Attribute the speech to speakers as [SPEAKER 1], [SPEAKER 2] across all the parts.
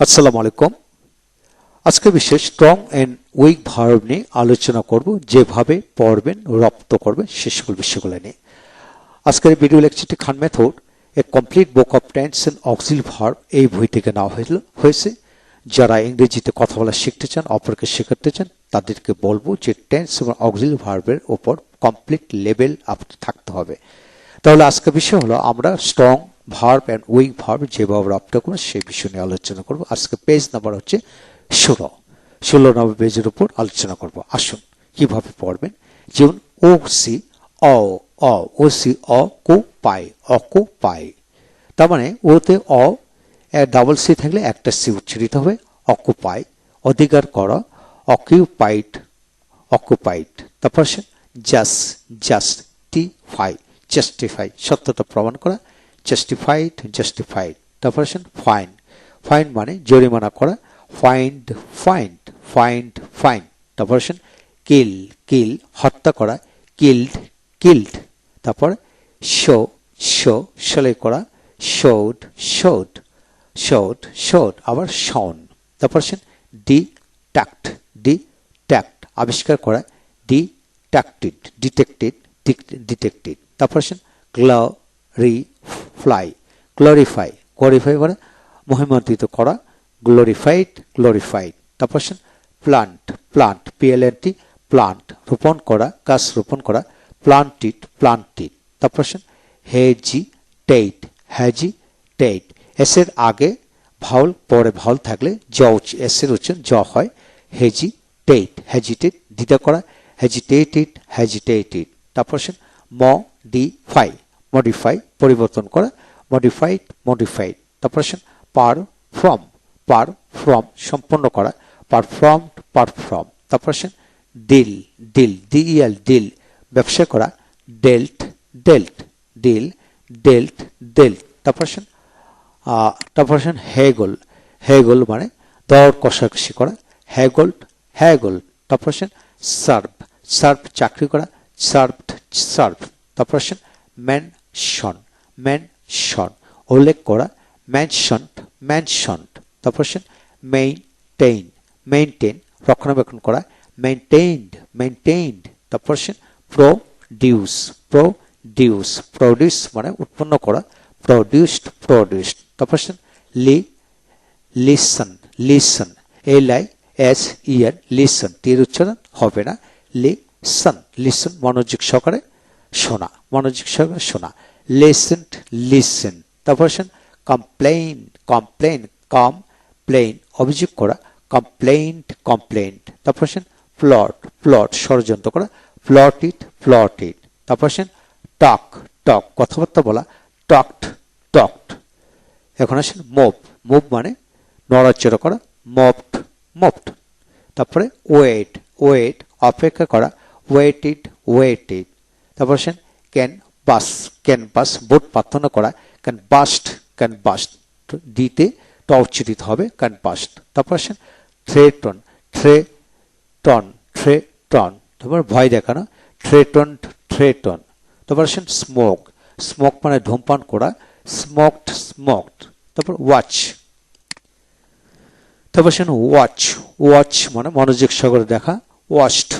[SPEAKER 1] আসসালামু আলাইকুম। আজকে বিশেষ স্ট্রং অ্যান্ড উইক ভার্ব নিয়ে আলোচনা করব, যেভাবে পড়বেন, রপ্ত করবেন সে সকল বিষয়গুলো নিয়ে। আজকের ভিডিও লেকচারটি Khan method A complete book of tense and auxiliary verb এই বই থেকে নেওয়া হয়েছে। যারা ইংরেজিতে কথা বলা শিখতে চান, অপরকে শেখাতে চান, তাদেরকে বলব যে টেন্স এবং অক্সিল ভার্বের ওপর কমপ্লিট লেভেল আপনার থাকতে হবে। তাহলে আজকের বিষয় হলো, আমরা strong verb and weak verb যেভাবে রপ্ত করব, সেই বিষয় নিয়ে আলোচনা করব। আজকে পেজ নাম্বার হচ্ছে ষোলো। ষোলো নম্বর পেজের উপর আলোচনা করব। আসুন, কীভাবে পড়বেন? যেমন, ও, সি, অ অ, ও, সি, অ, কো, পাই অকো পাই। তার মানে ওতে অ ডাবল সি থাকলে একটা সি উচ্চারিত হবে। অকুপাই, অধিকার করা অকিউপাইড অকুপাইড। তারপর সে জাস্ট, জাস্টিফাই জাস্টিফাই সত্যতা প্রমাণ করা। জাস্টিফাইড জাস্টিফাইড তারপর সে ফাইন ফাইন মানে জরিমানা করা ফাইন্ড ফাইন্ড ফাইন্ড ফাইন তারপর সে কিল কিল হত্যা করা কিল্ড কিল্ড তারপর শো শো সেলাই করা শোড শোড শোড শোড আবার শন তারপর সে ডি ট্যাক্ট ডি ট্যাক্ট আবিষ্কার করা ডি ট্যাক্টেড ডিটেক্টেড ডিটেক্টেড তারপর সে গ্লোরি ফ্লাই গ্লোরিফাই গ্লোরিফাই করা মহিমান্বিত করা গ্লোরিফাইড গ্লোরিফাইড তারপর সে plant plant P L N T plant রোপণ করা, গাছ রোপণ করা প্লান্টিড প্লান্টিড তারপর সে হেজি টেট হ্যাজি টেট এসের আগে ভাউল পরে ভাউল থাকলে জ এসের উচ্চারণ জ হয় হেজি টেট হ্যাজিটেট দ্বিতা করা হ্যাজিটেটেড হ্যাজিটেটেড তারপর সে মডিফাই মডিফাই পরিবর্তন করা মডিফাইড মডিফাইড তারপর পার ফ্রম পার ফ্রম সম্পন্ন করা পারফর্মড পারফর্ম তারপর সে deal deal D L deal ব্যবসা করা ডেল্ট ডেল্ট ডিল ডেল্ট ডেল্ট তারপর সে তারপর সে হেগোল হেগোল মানে দর কষাকষি করা হ্যাগোল্ড হ্যাগোল্ড তারপর সে সার্ভ সার্ভ চাকরি করা সার্ভড সার্ভ তারপর সে ম্যানশন ম্যানশন উল্লেখ করা ম্যানশন ম্যানশন তারপর সে মেইনটেইন মেইনটেইন রক্ষণাবেক্ষণ করা মেইনটেইনড মেইনটেইনড তারপর সে প্রডিউস প্রডিউস প্রডিউস মানে উৎপন্ন করা প্রডিউসড প্রডিউসড তারপর লি listen listen L I S E N listen তীর উচ্চারণ হবে না লিসন লিসন মনোযোগ সহকারে শোনা, মনোযোগ সহকারে শোনা লিসেন্ট লিসেন তারপর সে কমপ্লেইন কমপ্লেইন কম প্লেন অভিযোগ করা কমপ্লেইন্ট কমপ্লেন্ট তারপর সে প্লট প্লট ষড়যন্ত্র করা প্লট ইট প্লট ইট তারপর সে টক টক কথাবার্তা বলা টকড টকড এখন আসেন মুভ মুভ মানে নড়াচড়া করা মপড মপড তারপরে ওয়েট ওয়েট অপেক্ষা করা ওয়েটেড ওয়েটেড তারপর আসেন canvass canvass vote প্রার্থনা করা ক্যান বাস্ট ক্যান বাস্ট দিতে ট উচ্চারিত হবে ক্যান বাস্ট তারপর আসেন threaten threaten threaten তারপর ভয় দেখানো থ্রে টন থ্রে টন তারপর আসেন স্মোক স্মোক মানে ধূমপান করা স্মোকড স্মোকড তারপর ওয়াচ তারপর আসেন ওয়াচ ওয়াচ মানে মনোযোগ সাগরে দেখা ওয়াস্ট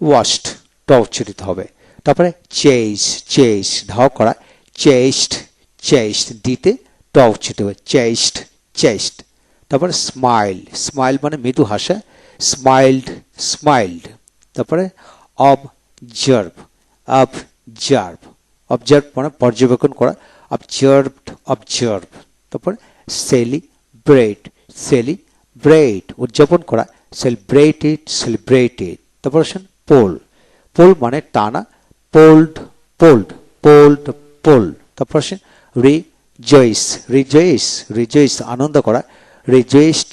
[SPEAKER 1] ওয়াস্ট ট উচ্চারিত হবে তারপরে চেস চেস ধাও করা চেস্ট চেস্ট দিতে ট উচ্চারিত হবে চেস্ট চেস্ট তারপরে স্মাইল স্মাইল মানে মৃদু হাসা স্মাইল্ড স্মাইল্ড তারপরে অবজার্ভ অবজার্ভ অবজার্ভ মানে পর্যবেক্ষণ করা অবজার্ভড অবজার্ভ তারপরে সেলিব্রেট সেলিব্রেট উদযাপন করা সেলিব্রেটেড সেলিব্রেটেড তারপর আসেন পোল পোল মানে টানা পোল্ড পোল্ড পোল্ড পোল্ড তারপর আসেন রিজয়েস রিজয়েস রিজয়েস আনন্দ করা রিজয়েস্ট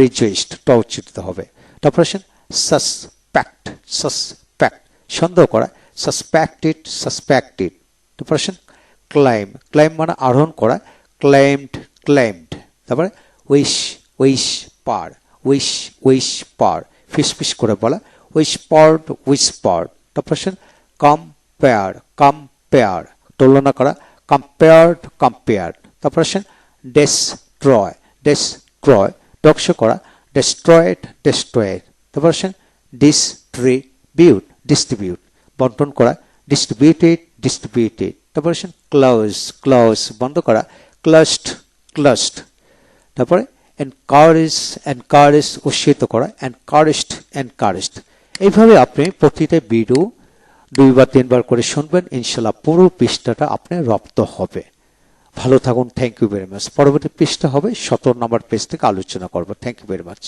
[SPEAKER 1] রিজয়েস্ট ট উচ্চারিত হবে। তারপর আসেন সাসপেক্ট সাসপেক্ট সন্দেহ করা সাসপেক্টেড সাসপেক্টেড তারপর আসেন ক্লাইম ক্লাইম মানে আরোহণ করা ক্লাইমড ক্লাইমড তারপরে wish wish per wish wish per fish fish করে বলা উইশ পার্ড উইশ পার্ড তারপর আসেন কম্পেয়ার কম্পেয়ার তুলনা করা কম্পেয়ার্ড কম্পেয়ার্ড তারপর আসেন ডেস্ট্রয় ডেস্ট্রয় ধ্বংস করা ডেস্ট্রয়েড ডেস্ট্রয়েড তারপর আসেন ডিস্ট্রিবিউট ডিস্ট্রিবিউট বন্টন করা ডিস্ট্রিবিউটেড ডিস্ট্রিবিউটেড তারপর আসেন ক্লোজ ক্লোজ বন্ধ করা ক্লাস্ট ক্লাস্ট তারপরে এনকারেজ এনকারেজ উৎসাহিত করা এনকারেজড এনকারেজড এইভাবে আপনি প্রতিটা ভিডিও দুইবার, তিনবার করে শুনবেন, ইনশাল্লাহ পুরো পৃষ্ঠাটা আপনার রপ্ত হবে। ভালো থাকুন থ্যাংক ইউ ভেরি মাচ পরবর্তী পৃষ্ঠা হবে সতেরো নম্বর পেজ থেকে আলোচনা করব। Thank you very much